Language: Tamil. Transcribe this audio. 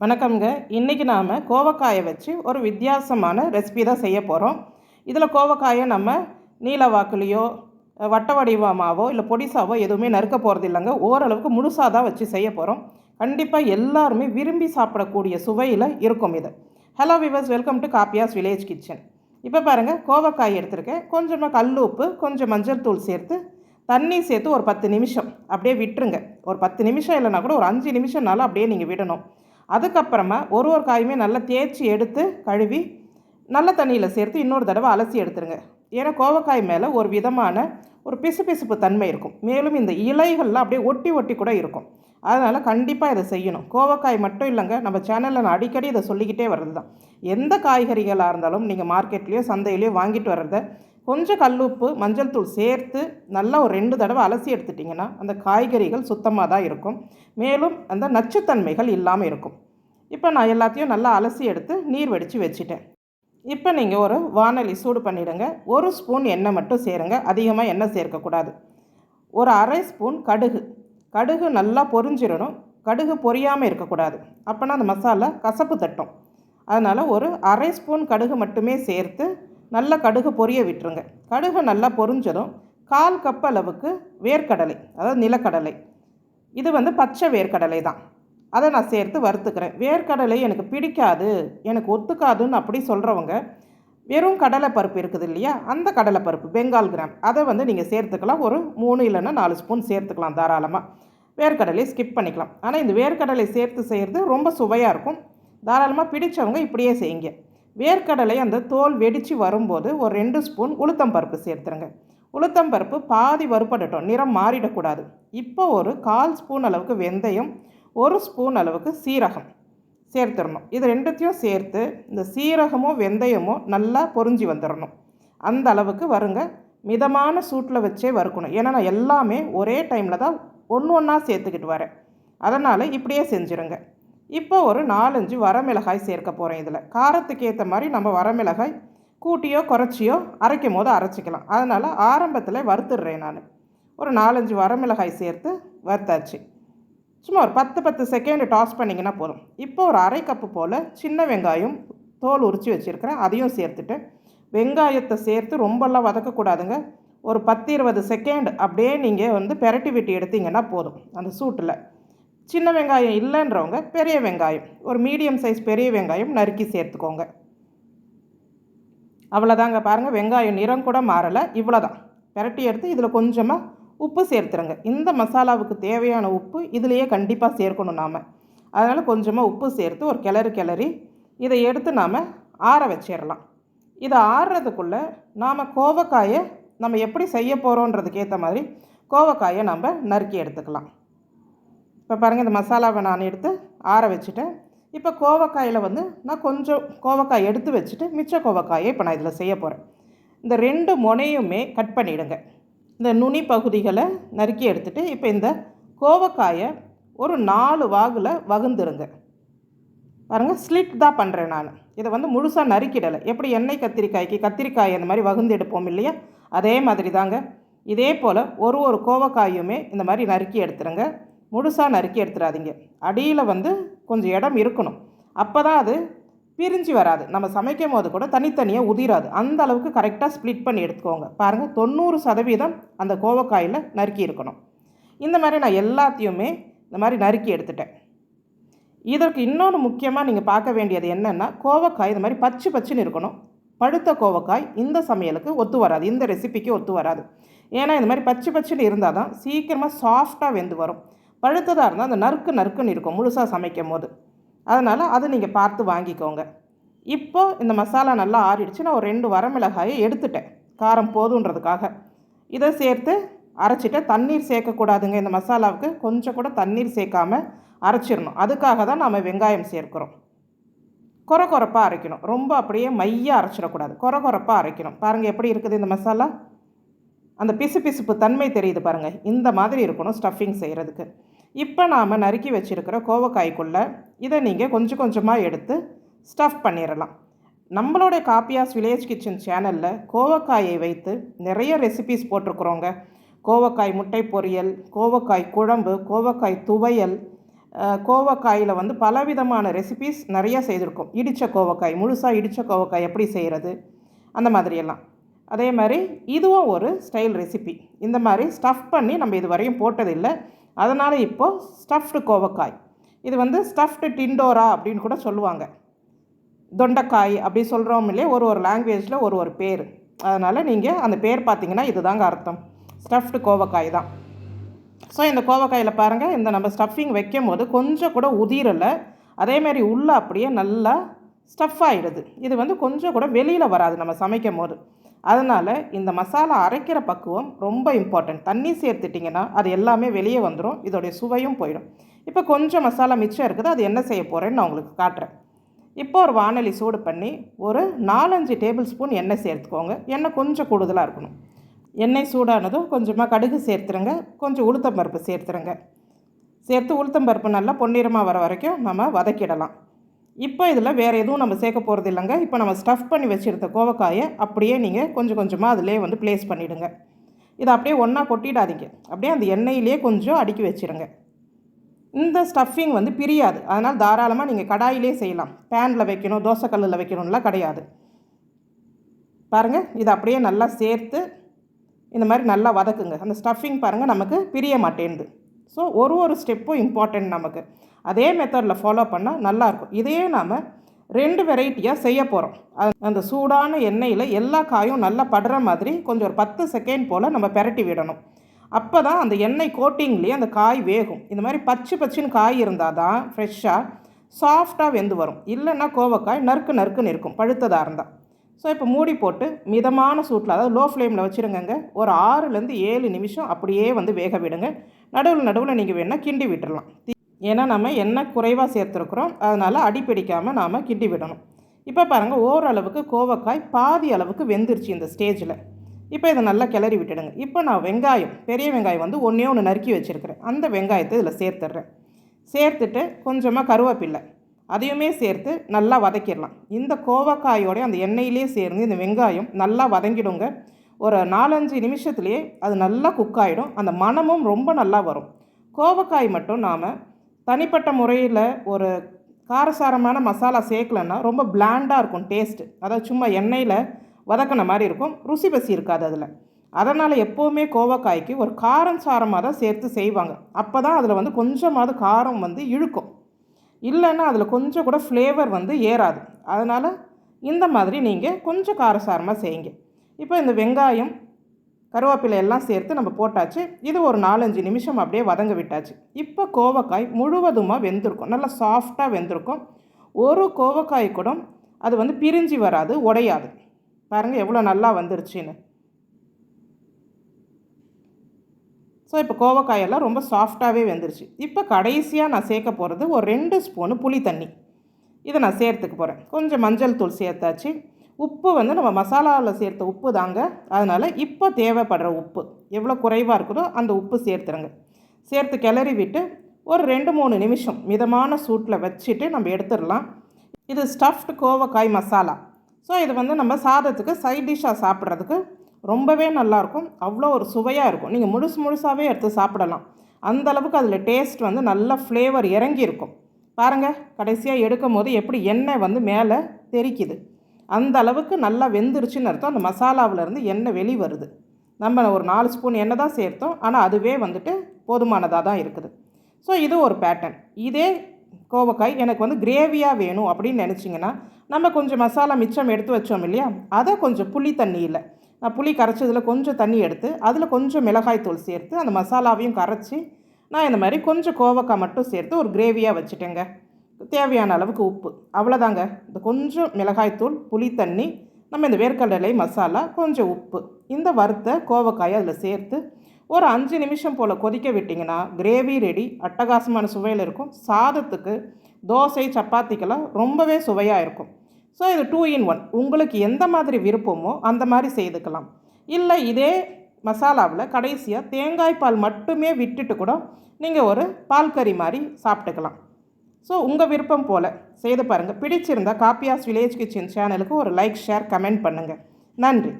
வணக்கம்ங்க. இன்றைக்கி நாம் கோவக்காயை வச்சு ஒரு வித்தியாசமான ரெசிபி தான் செய்ய போகிறோம் இதில் கோவக்காயை நம்ம நீல வாக்குலேயோ வட்ட வடிவமாவோ இல்லை பொடிசாவோ எதுவுமே நறுக்க போகிறது இல்லைங்க. ஓரளவுக்கு முழுசாக தான் வச்சு செய்ய போகிறோம் கண்டிப்பாக எல்லாருமே விரும்பி சாப்பிடக்கூடிய சுவையில் இருக்கும் இது. Hello viewers welcome to காப்பியாஸ் village kitchen இப்போ பாருங்கள் கோவக்காய் எடுத்திருக்கேன். கொஞ்சமாக கல் உப்பு கொஞ்சம் மஞ்சள் தூள் சேர்த்து தண்ணி சேர்த்து ஒரு பத்து நிமிஷம் அப்படியே விட்டுருங்க. ஒரு பத்து நிமிஷம் இல்லைனா கூட ஒரு அஞ்சு நிமிஷம்னாலும் அப்படியே நீங்கள் விடணும். அதுக்கப்புறமா ஒரு ஒரு காயுமே நல்லா தேய்ச்சி எடுத்து கழுவி நல்ல தண்ணியில் சேர்த்து இன்னொரு தடவை அலசி எடுத்துருங்க. ஏன்னா கோவக்காய் மேலே ஒரு விதமான ஒரு பிசுபிசுப்பு தன்மை இருக்கும். மேலும் இந்த இலைகள்லாம் அப்படியே ஒட்டி ஒட்டி கூட இருக்கும். அதனால் கண்டிப்பாக இதை செய்யணும். கோவக்காய் மட்டும் இல்லைங்க. நம்ம சேனலில் நான் அடிக்கடி இதை சொல்லிக்கிட்டே வர்றது தான் எந்த காய்கறிகளாக இருந்தாலும் நீங்கள் மார்க்கெட்லேயோ சந்தையிலையோ வாங்கிட்டு வர்றத கொஞ்சம் கல்லுப்பு மஞ்சள் தூள் சேர்த்து நல்லா ஒரு ரெண்டு தடவை அலசி எடுத்துட்டிங்கன்னா அந்த காய்கறிகள் சுத்தமாக தான் இருக்கும். மேலும் அந்த நச்சுத்தன்மைகள் இல்லாமல் இருக்கும். இப்போ நான் எல்லாத்தையும் நல்லா அலசி எடுத்து நீர் வடித்து வச்சுட்டேன். இப்போ நீங்கள் ஒரு வானொலி சூடு பண்ணிவிடுங்க ஒரு ஸ்பூன் எண்ணெய் மட்டும் சேருங்க. அதிகமாக எண்ணெய் சேர்க்கக்கூடாது. ஒரு அரை ஸ்பூன் கடுகு. கடுகு நல்லா பொரிஞ்சிடணும். கடுகு பொரியாமல் இருக்கக்கூடாது. அப்போனா அந்த மசாலா கசப்பு தட்டும். அதனால் ஒரு அரை ஸ்பூன் கடுகு மட்டுமே சேர்த்து நல்லா கடுகு பொரிய விட்டுருங்க. கடுகு நல்லா பொரிஞ்சதும் கால் கப் அளவுக்கு வேர்க்கடலை அதாவது நிலக்கடலை. இது வந்து பச்சை வேர்க்கடலை தான். அதை நான் சேர்த்து வறுத்துக்கிறேன். வேர்க்கடலை எனக்கு பிடிக்காது எனக்கு ஒத்துக்காதுன்னு அப்படி சொல்கிறவங்க வெறும் கடலைப்பருப்பு இருக்குது இல்லையா? அந்த கடலைப்பருப்பு பெங்கால் கிராம் அதை வந்து நீங்கள் சேர்த்துக்கலாம். ஒரு மூணு இல்லைன்னா நாலு ஸ்பூன் சேர்த்துக்கலாம் தாராளமாக வேர்க்கடலையை ஸ்கிப் பண்ணிக்கலாம். ஆனால் இந்த வேர்க்கடலை சேர்த்து செய்கிறது ரொம்ப சுவையாக இருக்கும். தாராளமாக பிடிச்சவங்க இப்படியே செய்யுங்க. வேர்க்கடலை அந்த தோல் வெடித்து வரும்போது ஒரு ரெண்டு ஸ்பூன் உளுத்தம் பருப்பு சேர்த்துருங்க. உளுத்தம் பருப்பு பாதி வறுப்படட்டும் நிறம் மாறிடக்கூடாது. இப்போ ஒரு கால் ஸ்பூன் அளவுக்கு வெந்தயம் ஒரு ஸ்பூன் அளவுக்கு சீரகம் சேர்த்துடணும். இது ரெண்டுத்தையும் சேர்த்து இந்த சீரகமும் வெந்தயமும் நல்லா பொறிஞ்சி வந்துடணும். அந்த அளவுக்கு வருங்க. மிதமான சூட்டில் வச்சே வறுக்கணும். ஏன்னா நான் எல்லாமே ஒரே டைமில் தான் ஒன்று ஒன்றா சேர்த்துக்கிட்டு வரேன். அதனால் இப்படியே செஞ்சுருங்க. இப்போ ஒரு நாலஞ்சு வரமிளகாய் சேர்க்க போகிறேன் இதில். காரத்துக்கு ஏற்ற மாதிரி நம்ம வரமிளகாய் கூட்டியோ குறைச்சியோ அரைக்கும் போது அரைச்சிக்கலாம். அதனால் ஆரம்பத்தில் வறுத்துடுறேன் நான். ஒரு நாலஞ்சு வரமிளகாய் சேர்த்து வறுத்தாச்சு. சும்மா ஒரு பத்து பத்து செகண்டு டாஸ் பண்ணிங்கன்னா போதும். இப்போ ஒரு அரை கப்பு போல் சின்ன வெங்காயம் தோல் உரித்து வச்சுருக்கிறேன். அதையும் சேர்த்துட்டு வெங்காயத்தை சேர்த்து ரொம்பலாம் வதக்கக்கூடாதுங்க. ஒரு பத்து இருபது செகண்ட் அப்படியே நீங்கள் வந்து பெரட்டி வெட்டி எடுத்தீங்கன்னா போதும். அந்த சூட்டில். சின்ன வெங்காயம் இல்லைன்றவங்க பெரிய வெங்காயம் ஒரு மீடியம் சைஸ் பெரிய வெங்காயம் நறுக்கி சேர்த்துக்கோங்க. அவ்வளோதாங்க பாருங்கள் வெங்காயம் நிறம் கூட மாறலை இவ்வளோ தான் பெரட்டி எடுத்து இதில் கொஞ்சமாக உப்பு சேர்த்துருங்க. இந்த மசாலாவுக்கு தேவையான உப்பு இதிலையே கண்டிப்பாக சேர்க்கணும் நாம். அதனால் கொஞ்சமாக உப்பு சேர்த்து ஒரு கிளறு கிளறி இதை எடுத்து நாம் ஆற வச்சிடலாம். இதை ஆறுறதுக்குள்ளே நாம் கோவக்காயை நம்ம எப்படி செய்ய போகிறோன்றதுக்கு ஏற்ற மாதிரி கோவக்காயை நம்ம நறுக்கி எடுத்துக்கலாம். இப்போ பாருங்கள் இந்த மசாலாவை நான் எடுத்து ஆற வச்சுட்டேன். இப்போ கோவக்காயில் வந்து நான் கொஞ்சம் கோவக்காய் எடுத்து வச்சுட்டு மிச்ச கோவக்காயை இப்போ நான் இதில் செய்ய போகிறேன் இந்த ரெண்டு முனையுமே கட் பண்ணிவிடுங்க இந்த நுனி பகுதிகளை நறுக்கி எடுத்துகிட்டு இப்போ இந்த கோவக்காயை ஒரு நாலு வாகில் வகுந்துருங்க. பாருங்கள் ஸ்லிட் தான் பண்ணுறேன் நான். இதை வந்து முழுசாக நறுக்கிடலை. எப்படி எண்ணெய் கத்திரிக்காய்க்கு கத்திரிக்காய் அந்த மாதிரி வகுந்து எடுப்போம் இல்லையா? அதே மாதிரி தாங்க. இதே போல் ஒரு ஒரு கோவக்காயுமே இந்த மாதிரி நறுக்கி எடுத்துருங்க. முழுசாக நறுக்கி எடுத்துடாதீங்க. அடியில் வந்து கொஞ்சம் இடம் இருக்கணும். அப்போ தான் அது பிரிஞ்சு வராது. நம்ம சமைக்கும் போது கூட தனித்தனியாக உதிராது. அந்த அளவுக்கு கரெக்டாக ஸ்ப்ளிட் பண்ணி எடுத்துக்கோங்க. பாருங்கள் தொண்ணூறு சதவீதம் அந்த கோவக்காயில் நறுக்கி இருக்கணும். இந்த மாதிரி நான் எல்லாத்தையுமே இந்த மாதிரி நறுக்கி எடுத்துட்டேன். இதற்கு இன்னொன்று முக்கியமாக நீங்கள் பார்க்க வேண்டியது என்னென்னா கோவக்காய் இந்த மாதிரி பச்சு பச்சுன்னு இருக்கணும். பழுத்த கோவக்காய் இந்த சமையலுக்கு ஒத்து வராது. இந்த ரெசிபிக்கு ஒத்து வராது. ஏன்னா இந்த மாதிரி பச்சு பச்சுன்னு இருந்தால் தான் சீக்கிரமாக சாஃப்டாக வெந்து வரும். பழுத்ததாக இருந்தால் அந்த நறுக்கு நறுக்குன்னு இருக்கும் முழுசாக சமைக்கும் போது அதனால் அதை நீங்கள் பார்த்து வாங்கிக்கோங்க. இப்போ இந்த மசாலா நல்லா ஆறிடுச்சு. நான் ஒரு ரெண்டு வரமிளகாயை எடுத்துட்டேன். காரம் போதுன்றதுக்காக. இதை சேர்த்து அரைச்சிட்டு தண்ணீர் சேர்க்கக்கூடாதுங்க. இந்த மசாலாவுக்கு கொஞ்சம் கூட தண்ணீர் சேர்க்காம அரைச்சிடணும். அதுக்காக தான் நம்ம வெங்காயம் சேர்க்குறோம். குறை குறைப்பாக அரைக்கணும். ரொம்ப அப்படியே மையாக அரைச்சிடக்கூடாது. குறை குறைப்பாக அரைக்கணும். பாருங்கள் எப்படி இருக்குது இந்த மசாலா. அந்த பிசு பிசுப்பு தன்மை தெரியுது பாருங்கள் இந்த மாதிரி இருக்கணும் ஸ்டஃபிங் செய்கிறதுக்கு இப்போ நாம் நறுக்கி வச்சுருக்கிற கோவக்காய்க்குள்ளே இதை நீங்கள் கொஞ்சம் கொஞ்சமாக எடுத்து ஸ்டஃப் பண்ணிடலாம் நம்மளுடைய காப்பியாஸ் வில்லேஜ் கிச்சன் சேனலில் கோவக்காயை வைத்து நிறைய ரெசிபிஸ் போட்டிருக்குறோங்க. கோவக்காய் முட்டை பொரியல் கோவக்காய் குழம்பு கோவக்காய் துவையல் கோவக்காயில் வந்து பலவிதமான ரெசிபிஸ் நிறையா செய்திருக்கோம். இடித்த கோவக்காய் முழுசாக இடித்த கோவக்காய் எப்படி செய்கிறது அந்த மாதிரியெல்லாம். அதே மாதிரி இதுவும் ஒரு ஸ்டைல் ரெசிபி இந்த மாதிரி ஸ்டஃப் பண்ணி நம்ம இது வரையும் போட்டதில்லை. அதனால் இப்போது ஸ்டஃப்டு கோவக்காய். இது வந்து ஸ்டஃப்டு டிண்டோரா அப்படின்னு கூட சொல்லுவாங்க. தொண்டைக்காய் அப்படி சொல்கிறோம் இல்லையா? ஒரு ஒரு லாங்குவேஜில் ஒரு ஒரு பேர். அதனால் நீங்கள் அந்த பேர் பார்த்தீங்கன்னா இதுதாங்க அர்த்தம். ஸ்டஃப்டு கோவக்காய் தான். ஸோ இந்த கோவக்காயில் பாருங்கள் இந்த நம்ம ஸ்டஃபிங் வைக்கும் போது கொஞ்சம் கூட உதிரலை. அதேமாரி உள்ளே அப்படியே நல்லா ஸ்டஃப் ஆகிடுது இது வந்து கொஞ்சம் கூட வெளியில் வராது நம்ம சமைக்கும் போது அதனால் இந்த மசாலா அரைக்கிற பக்குவம் ரொம்ப இம்பார்ட்டன்ட் தண்ணி சேர்த்துட்டிங்கன்னா அது எல்லாமே வெளியே வந்துடும் இதோடைய சுவையும் போயிடும். இப்போ கொஞ்சம் மசாலா மிச்சம் இருக்குது அது என்ன செய்ய போகிறேன்னு நான் உங்களுக்கு காட்டுறேன். இப்போ ஒரு வானொலி சூடு பண்ணி ஒரு நாலஞ்சு டேபிள் ஸ்பூன் எண்ணெய் சேர்த்துக்கோங்க. எண்ணெய் கொஞ்சம் கூடுதலாக இருக்கணும். எண்ணெய் சூடானதும் கொஞ்சமாக கடுகு சேர்த்துருங்க கொஞ்சம் உளுத்தம்பருப்பு சேர்த்துருங்க. சேர்த்து உளுத்தம்பருப்பு நல்லா பொன்னிறமாக வர வரைக்கும் நம்ம வதக்கிடலாம். இப்போ இதில் வேறு எதுவும் நம்ம சேர்க்க போகிறது இல்லைங்க. இப்போ நம்ம ஸ்டஃப் பண்ணி வச்சுருந்த கோவக்காயை அப்படியே நீங்கள் கொஞ்சம் கொஞ்சமாக அதிலே வந்து ப்ளேஸ் பண்ணிவிடுங்க இதை அப்படியே ஒன்றா கொட்டிடாதீங்க. அப்படியே அந்த எண்ணெயிலே கொஞ்சம் அடுக்கி வச்சுருங்க. இந்த ஸ்டஃபிங் வந்து பிரியாது. அதனால் தாராளமாக நீங்கள் கடாயிலே செய்யலாம். பேனில் வைக்கணும் தோசைக்கல்லில் வைக்கணும்லாம் கிடையாது. பாருங்கள் இதை அப்படியே நல்லா சேர்த்து இந்த மாதிரி நல்லா வதக்குங்க. அந்த ஸ்டஃபிங் பாருங்கள் நமக்கு பிரிய மாட்டேன்து ஸோ ஒரு ஒரு ஸ்டெப்பும் இம்பார்ட்டண்ட் நமக்கு. அதே மெத்தடில் ஃபாலோ பண்ணால் நல்லாயிருக்கும் இதையே நாம் ரெண்டு வெரைட்டியாக செய்ய போகிறோம் அந்த சூடான எண்ணெயில் எல்லா காயும் நல்லா படுற மாதிரி கொஞ்சம் ஒரு பத்து செகண்ட் போல் நம்ம பெரட்டி விடணும். அப்போ தான் அந்த எண்ணெய் கோட்டிங்லேயே அந்த காய் வேகும். இந்த மாதிரி பச்சு பச்சுன்னு காய் இருந்தால் தான் ஃப்ரெஷ்ஷாக சாஃப்டாக வெந்து வரும். இல்லைன்னா கோவக்காய் நறுக்கு நறுக்குன்னு இருக்கும் பழுத்ததாக இருந்தால் ஸோ இப்போ மூடி போட்டு மிதமான சூட்டில் அதாவது லோ ஃப்ளேமில் வச்சுருங்கங்க ஒரு ஆறுலேருந்து ஏழு நிமிஷம் அப்படியே வந்து வேக விடுங்க. நடுவில் நடுவில் நீங்கள் வேணால் கிண்டி விட்டுடலாம் ஏன்னா நம்ம எண்ணெய் குறைவாக சேர்த்துருக்குறோம். அதனால் அடிப்பிடிக்காமல் நாம் கிண்டி விடணும். இப்போ பாருங்கள் ஓரளவுக்கு கோவக்காய் பாதி அளவுக்கு வெந்துருச்சு இந்த ஸ்டேஜில். இப்போ இதை நல்லா கிளறி விட்டுடுங்க. இப்போ நான் வெங்காயம் பெரிய வெங்காயம் வந்து ஒன்றே ஒன்று நறுக்கி வச்சுருக்கிறேன். அந்த வெங்காயத்தை இதில் சேர்த்துட்றேன். சேர்த்துட்டு கொஞ்சமாக கருவேப்பில்லை அதையுமே சேர்த்து நல்லா வதக்கிடலாம். இந்த கோவக்காயோடய அந்த எண்ணெயிலே சேர்ந்து இந்த வெங்காயம் நல்லா வதங்கிடுங்க. ஒரு நாலஞ்சு நிமிஷத்துலேயே அது நல்லா குக் ஆகிடும் அந்த மனமும் ரொம்ப நல்லா வரும். கோவக்காய் மட்டும் நாம் தனிப்பட்ட முறையில் ஒரு காரசாரமான மசாலா சேர்க்கலன்னா ரொம்ப பிளாண்டாக இருக்கும் டேஸ்ட்டு அதாவது சும்மா எண்ணெயில் வதக்கின மாதிரி இருக்கும். ருசி பசி இருக்காது அதில். அதனால் எப்போவுமே கோவக்காய்க்கு ஒரு காரம் சாரமாக தான் சேர்த்து செய்வாங்க. அப்போ தான் அதில் வந்து கொஞ்சமாவது காரம் வந்து இழுக்கும். இல்லைன்னா அதில் கொஞ்சம் கூட ஃப்ளேவர் வந்து ஏறாது. அதனால் இந்த மாதிரி நீங்கள் கொஞ்சம் காரசாரமாக செய்யுங்க. இப்போ இந்த வெங்காயம் கருவேப்பிலை எல்லாம் சேர்த்து நம்ம போட்டாச்சு. இது ஒரு நாலஞ்சு நிமிஷம் அப்படியே வதங்க விட்டாச்சு. இப்போ கோவக்காய் முழுவதுமாக வெந்திருக்கும். நல்லா சாஃப்டாக வெந்திருக்கும். ஒரு கோவக்காய் கூட அது வந்து பிரிஞ்சு வராது உடையாது. பாருங்கள் எவ்வளோ நல்லா வந்துருச்சுன்னு. ஸோ இப்போ கோவக்காயெல்லாம் ரொம்ப சாஃப்டாகவே வெந்துருச்சு. இப்போ கடைசியாக நான் சேர்க்க போகிறது ஒரு ரெண்டு ஸ்பூனு புளி தண்ணி. இதை நான் சேர்த்துக்க போகிறேன் கொஞ்சம் மஞ்சள் தூள் சேர்த்தாச்சு. உப்பு வந்து நம்ம மசாலாவில் சேர்த்த உப்பு தாங்க. அதனால் இப்போ தேவைப்படுற உப்பு எவ்வளோ குறைவாக இருக்குதோ அந்த உப்பு சேர்த்துருங்க. சேர்த்து கிளறி விட்டு ஒரு ரெண்டு மூணு நிமிஷம் மிதமான சூட்டில் வச்சுட்டு நம்ம எடுத்துடலாம். இது ஸ்டஃப்டு கோவக்காய் மசாலா. ஸோ இது வந்து நம்ம சாதத்துக்கு சைட் டிஷ்ஷாக சாப்பிட்றதுக்கு ரொம்பவே நல்லாயிருக்கும் அவ்வளோ ஒரு சுவையாக இருக்கும். நீங்கள் முழுசு முழுசாகவே எடுத்து சாப்பிடலாம். அந்த அளவுக்கு அதில் டேஸ்ட் வந்து நல்ல ஃப்ளேவர் இறங்கி இருக்கும் பாருங்கள் கடைசியாக எடுக்கும் போது எப்படி எண்ணெய் வந்து மேலே தெரிக்குது. அந்த அளவுக்கு நல்லா வெந்துருச்சுன்னு அர்த்தம். அந்த மசாலாவிலேருந்து எண்ணெய் வெளி வருது. நம்ம ஒரு நாலு ஸ்பூன் எண்ணெய் தான் சேர்த்தோம். ஆனால் அதுவே வந்துட்டு போதுமானதாக தான் இருக்குது. ஸோ இது ஒரு பேட்டர்ன் இதே கோவக்காய் எனக்கு வந்து கிரேவியாக வேணும் அப்படின்னு நினச்சிங்கன்னா நம்ம கொஞ்சம் மசாலா மிச்சம் எடுத்து வச்சோம் இல்லையா? அதை கொஞ்சம் புளி தண்ணியில். நான் புளி கரைச்சதில் கொஞ்சம் தண்ணி எடுத்து அதில் கொஞ்சம் மிளகாய் தூள் சேர்த்து அந்த மசாலாவையும் கரைச்சி நான் இந்த மாதிரி கொஞ்சம் கோவக்காய் மட்டும் சேர்த்து ஒரு கிரேவியாக வச்சுட்டேங்க. தேவையான அளவுக்கு உப்பு. அவ்வளோதாங்க இந்த கொஞ்சம் மிளகாய்த்தூள் புளி தண்ணி நம்ம இந்த வேர்க்கடலை மசாலா கொஞ்சம் உப்பு. இந்த வறுத்த கோவக்காயை அதில் சேர்த்து ஒரு அஞ்சு நிமிஷம் போல் கொதிக்க விட்டிங்கன்னா கிரேவி ரெடி அட்டகாசமான சுவையில் இருக்கும். சாதத்துக்கு தோசை சப்பாத்திக்கெல்லாம் ரொம்பவே சுவையாக இருக்கும். ஸோ இது டூ இன் ஒன் உங்களுக்கு எந்த மாதிரி விருப்பமோ அந்த மாதிரி செய்துக்கலாம். இல்லை இதே மசாலாவில் கடைசியாக தேங்காய் பால் மட்டுமே விட்டுட்டு கூட நீங்கள் ஒரு பால் கறி மாதிரி சாப்பிட்டுக்கலாம். ஸோ உங்கள் விருப்பம் போல் செய்து பாருங்கள் பிடிச்சிருந்தால் காப்பியாஸ் வில்லேஜ் கிச்சன் சேனலுக்கு ஒரு லைக் ஷேர் கமெண்ட் பண்ணுங்கள் நன்றி.